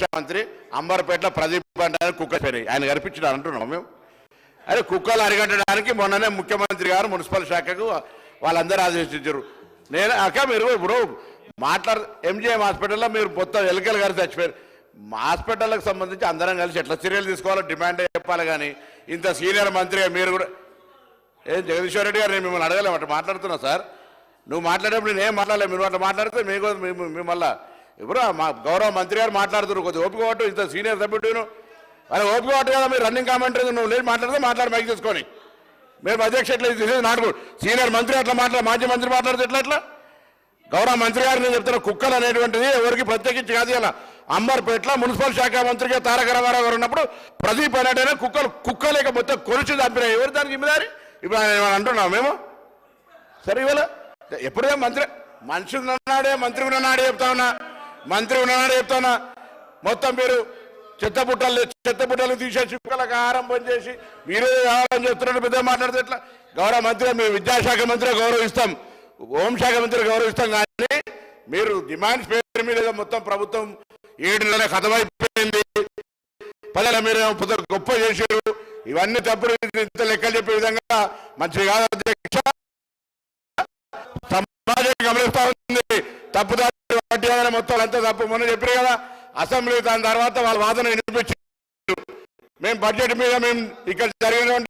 శాఖ మంత్రి అంబర్పేటలో ప్రదీప్ అంటే కుక్క పేరు ఆయన కనిపించడం అంటున్నాం మేము. అదే కుక్కలు అరిగట్టడానికి మొన్ననే ముఖ్యమంత్రి గారు మున్సిపల్ శాఖకు వాళ్ళందరూ ఆదేశించారు. నేను అక్క మీరు ఇప్పుడు మాట్లాడు ఎంజిఎం హాస్పిటల్లో మీరు మొత్తం ఎలుకలు గారు చచ్చిపోయారు. మా హాస్పిటల్కి సంబంధించి అందరం కలిసి ఎట్లా చర్యలు తీసుకోవాలో డిమాండ్ చెప్పాలి కానీ ఇంత సీనియర్ మంత్రిగా మీరు కూడా ఏం జగదీశ్వర్ రెడ్డి గారు నేను మిమ్మల్ని అడగలేము అట్లా మాట్లాడుతున్నా సార్. నువ్వు మాట్లాడేప్పుడు నేను ఏం మాట్లాడలేదు మీరు అట్లా మాట్లాడితే మీకు మిమ్మల్ని ఇప్పుడు మా గౌరవ మంత్రి గారు మాట్లాడుతున్నారు. కొద్దిగా ఓపిక పట్టు ఇంత సీనియర్ సభ్యుడును. అది ఓపిక పట్టు కదా మీరు రన్నింగ్ కామెంటరీ నువ్వు లేదు మాట్లాడితే మాట్లాడి మైక్ తీసుకొని. మేము అధ్యక్ష ఎట్లా నాటుకో. సీనియర్ మంత్రి అట్లా మాట్లాడు మాజీ మంత్రి మాట్లాడితే ఎట్లా ఎట్లా? గౌరవ మంత్రి గారు నేను చెప్తున్నా కుక్కలు అనేటువంటిది ఎవరికి ప్రత్యేకించి కాదు ఇలా. అంబర్పేటలో మున్సిపల్ శాఖ మంత్రిగా తారక రామారావు గారు ఉన్నప్పుడు ప్రదీప్ అనేటైనా కుక్కలు కుక్కలేక మొత్తం కొలిచి చంపినాయి ఎవరు దానికి ఇమ్మదారి? ఇప్పుడు ఆయన అంటున్నాం మేము? సరే ఇవాళ ఎప్పుడే మంత్రి మనిషి ఉన్నాడే మంత్రి ఉన్నాడే చెప్తా ఉన్నా. మంత్రి ఉన్నాడే చెప్తానా మొత్తం మీరు చెత్త బుట్టలు చెత్త తీసేసి కుక్కలకు ఆహారం చేసి మీరే ఆహారం చెప్తున్నట్టు పెద్ద మాట్లాడితే ఎట్లా? గౌరవ మంత్రి మేము విద్యాశాఖ మంత్రి గౌరవిస్తాం. హోంశాఖ మంత్రి గౌరవిస్తాం కానీ మీరు డిమాండ్స్ పేరు మీద మొత్తం ప్రభుత్వం ఏడు నెలల కథమైపోయింది పల్లెల మీరు గొప్ప చేశారు. ఇవన్నీ తప్పుడు ఇంత లెక్కలు చెప్పే విధంగా మంచిది కాదు అధ్యక్ష సమాజం గమనిస్తా ఉంది. తప్పుదా పట్టిన మొత్తం అంతా తప్పు. మొన్న చెప్పారు కదా అసెంబ్లీ దాని తర్వాత వాళ్ళ వాదన వినిపించారు మేము బడ్జెట్ మీద మేము ఇక్కడ జరిగినటువంటి